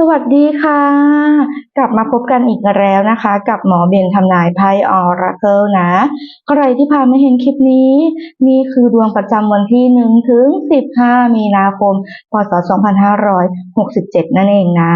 สวัสดีค่ะ กลับมาพบกันอีกแล้วนะคะ กับหมอเบนทำนายไพ่ออราเคิลนะ ใครที่พาไม่เห็นคลิปนี้ นี่คือดวงประจำวันที่1ถึง15มีนาคม พศ2567นั่นเองนะ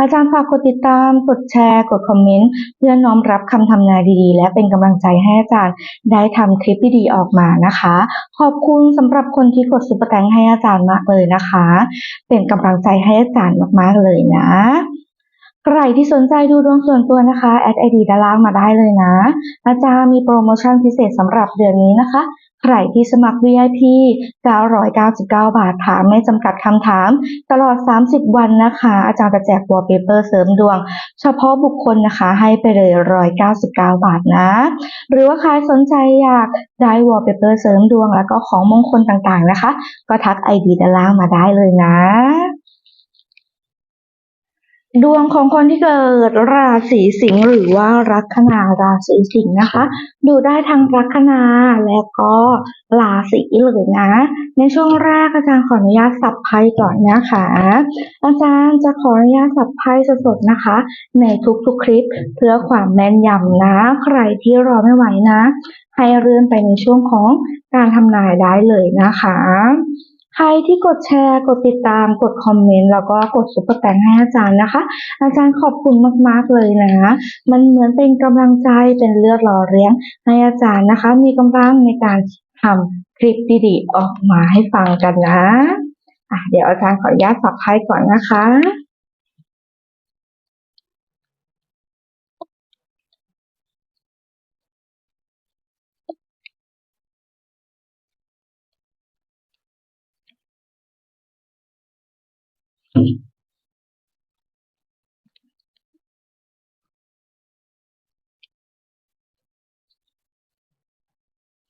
อาจารย์ฝากกดติดตาม กดแชร์ กดคอมเมนต์ เพื่อน้อมรับคำทำนายดีๆ และเป็นกำลังใจให้อาจารย์ได้ทำคลิปดีๆออกมานะคะ ขอบคุณสำหรับคนที่กดซุปเปอร์แตงให้อาจารย์มากเลยนะคะ เป็นกำลังใจให้อาจารย์มากๆเลยนะใครที่สนใจดูดวงส่วนตัวนะคะแอดไอดีด้านล่างมาได้เลยนะ อาจารย์มีโปรโมชั่นพิเศษสำหรับเดือนนี้นะคะ ใครที่สมัคร VIP 999 บาทถามไม่จำกัดคำถาม ตลอด 30 วันนะคะ อาจารย์จะแจกวอลเปเปอร์เสริมดวง เฉพาะบุคคลนะคะให้ไปเลย 199 บาทนะ หรือว่าใครสนใจอยากได้วอลเปเปอร์เสริมดวงแล้วก็ของมงคลต่างๆนะคะ ก็ทักไอดีด้านล่างมาได้เลยนะ ดวงของคนที่เกิดราศีสิงห์หรือว่าลัคนาราศีสิงห์นะคะ ดูได้ทั้งลัคนาและก็ราศีเลยนะ ในช่วงแรกอาจารย์ขออนุญาตสับไพ่ก่อนนะคะ อาจารย์จะขออนุญาตสับไพ่สดๆนะคะ ในทุกๆคลิปเพื่อความแม่นยำนะ ใครที่รอไม่ไหวนะ ให้เลื่อนไปในช่วงของการทำนายได้เลยนะคะ ใครที่กดแชร์ กดติดตาม กดคอมเมนต์ แล้วก็กดซุปเปอร์แตงให้อาจารย์นะคะ อาจารย์ขอบคุณมากๆเลยนะ มันเหมือนเป็นกำลังใจ เป็นเลือดหล่อเลี้ยงให้อาจารย์นะคะ มีกำลังในการทำคลิปดีๆออกมาให้ฟังกันนะะเดี๋ยวอาจารย์ขออนุญาตสับไพ่ก่อนนะคะ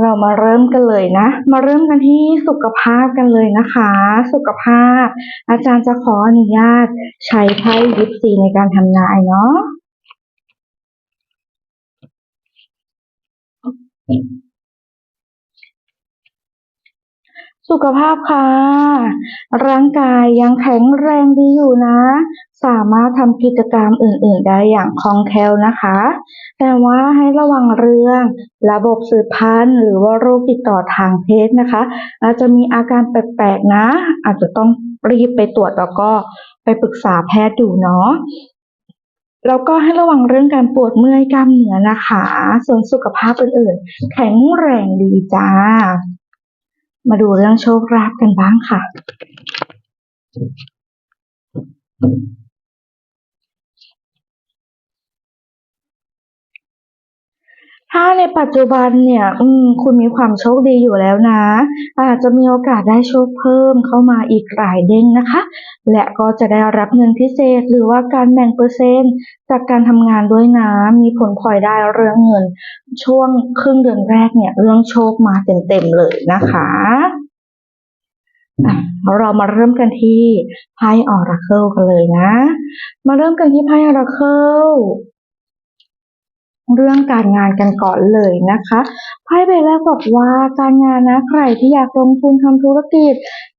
เรามาเริ่มกันเลยนะ มาเริ่มกันที่สุขภาพกันเลยนะคะ สุขภาพ อาจารย์จะขออนุญาตใช้ไพ่ยิปซีในการทำนายเนาะ สุขภาพค่ะ ร่างกายยังแข็งแรงดีอยู่นะ สามารถทำกิจกรรมอื่น ๆ ได้อย่างคล่องแคล่วนะคะ แต่ว่าให้ระวังเรื่อง ระบบสืบพันธุ์หรือว่าโรคติดต่อทางเพศนะคะ อาจจะมีอาการแปลกๆนะ อาจจะต้องรีบไปตรวจแล้วก็ไปปรึกษาแพทย์ดูเนาะแล้วก็ให้ระวังเรื่องการปวดเมื่อยกล้ามเนื้อนะคะ ส่วนสุขภาพอื่นๆ แข็งแรงดีจ้า มาดูเรื่องโชคลาภกันบ้างค่ะ ถ้าในปัจจุบันเนี่ยคุณมีความโชคดีอยู่แล้วนะ อาจจะมีโอกาสได้โชคเพิ่มเข้ามาอีกหลายเด้งนะคะ และก็จะได้รับเงินพิเศษหรือว่าการแบ่งเปอร์เซ็นต์จากการทำงานด้วยนะ มีผลพลอยได้เรื่องเงิน ช่วงครึ่งเดือนแรกเนี่ยเรื่องโชคมาเต็มๆเลยนะคะอะเรามาเริ่มกันที่ไพ่ออราเคิลกันเลยนะ มาเริ่มกันที่ไพ่ออราเคิล เรื่องการงานกันก่อนเลยนะคะไพ่ใบแรกบอกว่าการงานนะใครที่อยากลงทุนทำธุรกิจ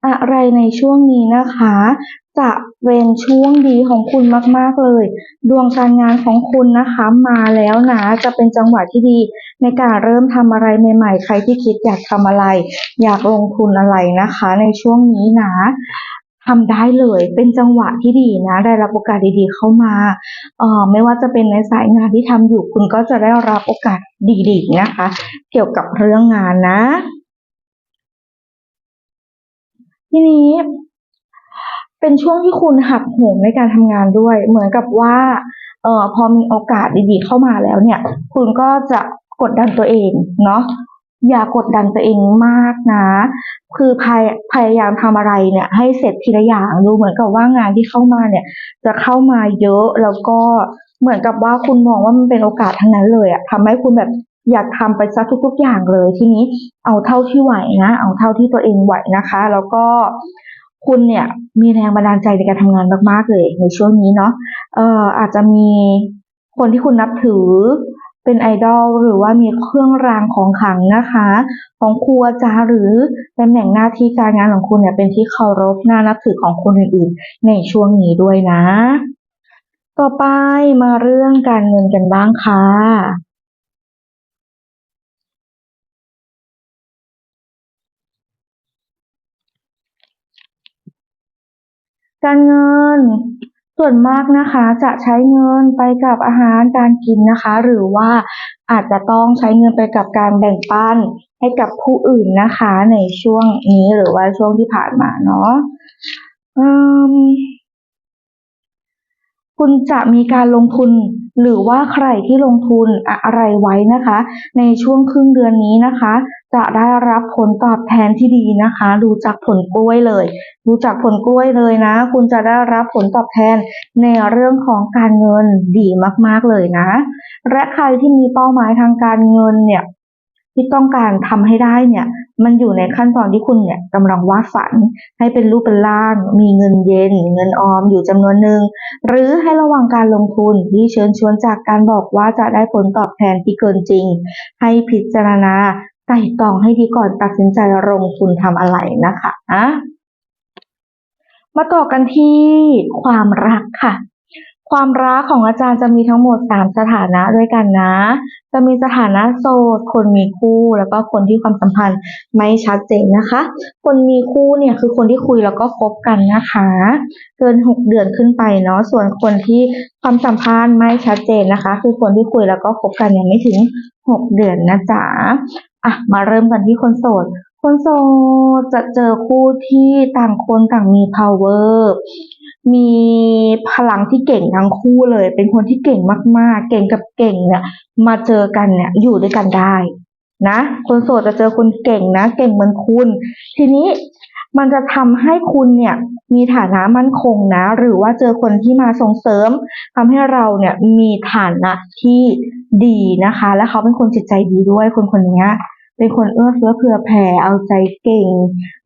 อะไรในช่วงนี้นะคะ จะเป็นช่วงดีของคุณมากๆเลย ดวงการงานของคุณนะคะมาแล้วนะจะเป็นจังหวะที่ดีในการเริ่มทำอะไรใหม่ๆ ใครที่คิดอยากทำอะไร อยากลงทุนอะไรนะคะ ในช่วงนี้นะ ทำได้เลย เป็นจังหวะที่ดีนะ ได้รับโอกาสดีๆเข้ามาเอ่อไม่ว่าจะเป็นในสายงานที่ทำอยู่ คุณก็จะได้รับโอกาสดีๆนะคะ เกี่ยวกับเรื่องงานนะ ทีนี้เป็นช่วงที่คุณหักโหมในการทำงานด้วย เหมือนกับว่าเอ่อพอมีโอกาสดีๆเข้ามาแล้วเนี่ย คุณก็จะกดดันตัวเองเนาะ อย่ากดดันตัวเองมากนะ คือพยพยายามทำอะไรเนี่ย ให้เสร็จทีละอย่างดูเหมือนกับว่างานที่เข้ามาเนี่ย จะเข้ามาเยอะแล้วก็เหมือนกับว่าคุณมองว่ามันเป็นโอกาสทั้งนั้นเลยอะทำให้คุณแบบอยากทำไปซะทุก ๆ อย่างเลย ทีนี้เอาเท่าที่ไหวนะ เอาเท่าที่ตัวเองไหวนะคะ แล้วก็คุณเนี่ยมีแรงบันดาลใจในการทำงานมากๆเลยในช่วงนี้เนาะเอ่ออาจจะมีคนที่คุณนับถือ เป็นไอดอลหรือว่ามีเครื่องรางของขังนะคะ ของครูอาจารย์หรือตำแหน่งหน้าที่การงานของคุณเนี่ยเป็นที่เคารพน่านับถือของคนอื่นๆ ในช่วงนี้ด้วยนะ ต่อไปมาเรื่องการเงินกันบ้างค่ะการเงิน ส่วนมากนะคะจะใช้เงินไปกับอาหารการกินนะคะ หรือว่าอาจจะต้องใช้เงินไปกับการแบ่งปันให้กับผู้อื่นนะคะ ในช่วงนี้หรือว่าช่วงที่ผ่านมาเนาะ คุณจะมีการลงทุนหรือว่าใครที่ลงทุนอะไรไว้นะคะ ในช่วงครึ่งเดือนนี้นะคะ จะได้รับผลตอบแทนที่ดีนะคะ ดูจากผลกล้วยเลย ดูจากผลกล้วยเลยนะ คุณจะได้รับผลตอบแทนในเรื่องของการเงินดีมากๆเลยนะ และใครที่มีเป้าหมายทางการเงินเนี่ย ที่ต้องการทำให้ได้เนี่ย มันอยู่ในขั้นตอนที่คุณเนี่ยกำลังวาดฝัน ให้เป็นรูปเป็นร่าง มีเงินเย็น เงินออมอยู่จำนวนหนึ่ง หรือให้ระวังการลงทุนที่เชิญชวนจากการบอกว่าจะได้ผลตอบแทนที่เกินจริง ให้พิจารณาไต่ตรองให้ดีก่อนตัดสินใจลงทุนทำอะไรนะคะนะมาต่อกันที่ความรักค่ะ ความรักของอาจารย์จะมีทั้งหมดสามสถานะด้วยกันนะ จะมีสถานะโสด คนมีคู่ แล้วก็คนที่ความสัมพันธ์ไม่ชัดเจนนะคะ คนมีคู่เนี่ยคือคนที่คุยแล้วก็คบกันนะคะ เกินหกเดือนขึ้นไปเนาะ ส่วนคนที่ความสัมพันธ์ไม่ชัดเจนนะคะ คือคนที่คุยแล้วก็คบกันยังไม่ถึงหกเดือนนะจ๊ะ อะ มาเริ่มกันที่คนโสด คนโสดจะเจอคู่ที่ต่างคนต่างมี power มีพลังที่เก่งทั้งคู่เลย เป็นคนที่เก่งมาก ๆ เก่งกับเก่งเนี่ยมาเจอกันเนี่ยอยู่ด้วยกันได้ นะ คนโสดจะเจอคนเก่งนะ เก่งเหมือนคุณ ทีนี้มันจะทำให้คุณเนี่ยมีฐานะมั่นคงนะ หรือว่าเจอคนที่มาส่งเสริมทำให้เราเนี่ยมีฐานะที่ดีนะคะ และเขาเป็นคนจิตใจดีด้วยคนคนนี้เป็นคนเอื้อเฟื้อเผื่อแผ่เอาใจเก่ง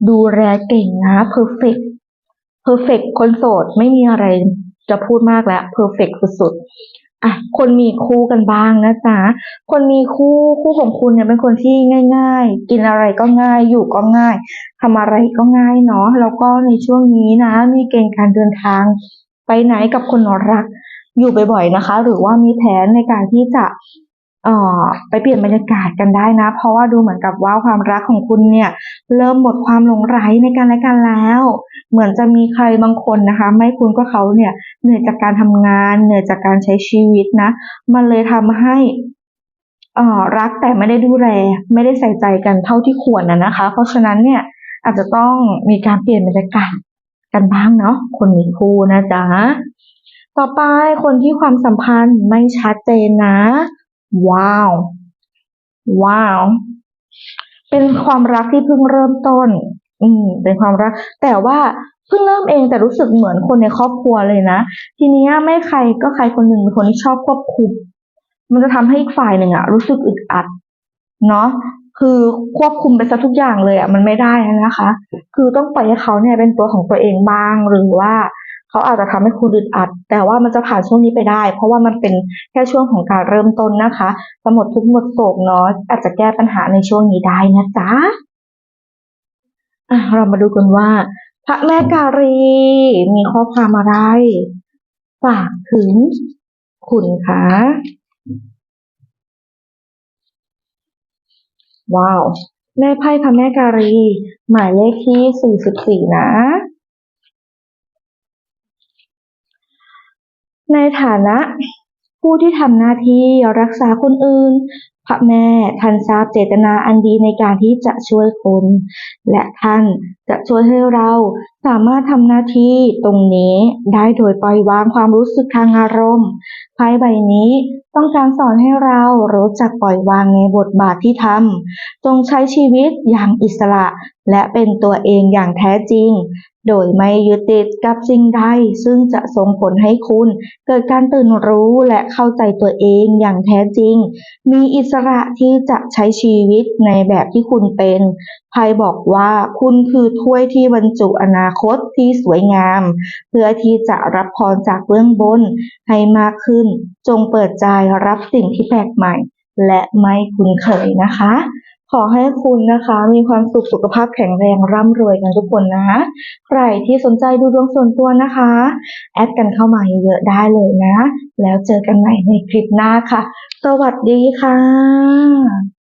ดูแลเก่งนะเพอร์เฟก เพอร์เฟกคนโสดไม่มีอะไรจะพูดมากแล้วเพอร์เฟกสุดๆอะคนมีคู่กันบ้างนะจ๊ะคนมีคู่คู่ของคุณเนี่ยเป็นคนที่ง่าย ๆ กินอะไรก็ง่ายอยู่ก็ง่ายทำอะไรก็ง่ายเนาะแล้วก็ในช่วงนี้นะ มีเกณฑ์การเดินทาง ไปไหนกับคนรักอยู่บ่อยๆนะคะ หรือว่ามีแผนในการที่จะ ไปเปลี่ยนบรรยากาศกันได้นะ เพราะว่าดูเหมือนกับว่าความรักของคุณเนี่ยเริ่มหมดความหลงใหลในการและกันแล้ว เหมือนจะมีใครบางคนนะคะ ไม่คุณก็เขาเนี่ยเหนื่อยจากการทำงาน เหนื่อยจากการใช้ชีวิตนะ มันเลยทำให้อ่อรักแต่ไม่ได้ดูแลไม่ได้ใส่ใจกันเท่าที่ควรนะนะคะ เพราะฉะนั้นเนี่ยอาจจะต้องมีการเปลี่ยนบรรยากาศกันบ้างเนาะคนมีคู่นะจ๊ะต่อไปคนที่ความสัมพันธ์ไม่ชัดเจนนะ ว้าว ว้าว เป็นความรักที่เพิ่งเริ่มต้น อืม เป็นความรัก แต่ว่าเพิ่งเริ่มเองแต่รู้สึกเหมือนคนในครอบครัวเลยนะ ทีนี้ไม่ใครก็ใครคนหนึ่งเป็นคนที่ชอบควบคุม มันจะทำให้อีกฝ่ายหนึ่งอะรู้สึกอึดอัด เนาะ คือควบคุมไปซะทุกอย่างเลยอะมันไม่ได้นะคะ คือต้องปล่อยให้เขาเนี่ยเป็นตัวของตัวเองบ้างหรือว่า เขาอาจจะทำให้คุณอึดอัด แต่ว่ามันจะผ่านช่วงนี้ไปได้ เพราะว่ามันเป็นแค่ช่วงของการเริ่มต้นนะคะจะหมดทุกหมดโศกเนาะอาจจะแก้ปัญหาในช่วงนี้ได้นะจ๊ะะเรามาดูกันว่า พระแม่การี มีข้อความอะไรฝากถึงคุณคะว้าว แม่ไพ่พระแม่การี หมายเลขที่สี่สิบสี่นะ ในฐานะ ผู้ที่ทำหน้าที่รักษาคนอื่น พระแม่ท่านทราบเจตนาอันดีในการที่จะช่วยคน และท่านจะช่วยให้เราสามารถทำหน้าที่ตรงนี้ได้โดยปล่อยวางความรู้สึกทางอารมณ์ไพ่ใบนี้ต้องการสอนให้เรารู้จักปล่อยวางในบทบาทที่ทำจงใช้ชีวิตอย่างอิสระ และเป็นตัวเองอย่างแท้จริง โดยไม่ยึดติดกับสิ่งใดซึ่งจะส่งผลให้คุณ เกิดการตื่นรู้และเข้าใจตัวเองอย่างแท้จริง มีอิสระที่จะใช้ชีวิตในแบบที่คุณเป็นไพ่บอกว่าคุณคือถ้วยที่บรรจุอนาคตที่สวยงาม เพื่อที่จะรับพรจากเบื้องบนให้มากขึ้น จงเปิดใจรับสิ่งที่แปลกใหม่ และไม่คุ้นเคยนะคะ ขอให้คุณนะคะ มีความสุขสุขภาพแข็งแรงร่ำรวยกันทุกคนนะ ใครที่สนใจดูดวงส่วนตัวนะคะ แอดกันเข้ามาเยอะๆได้เลยนะ แล้วเจอกันใหม่ในคลิปหน้าค่ะ สวัสดีค่ะ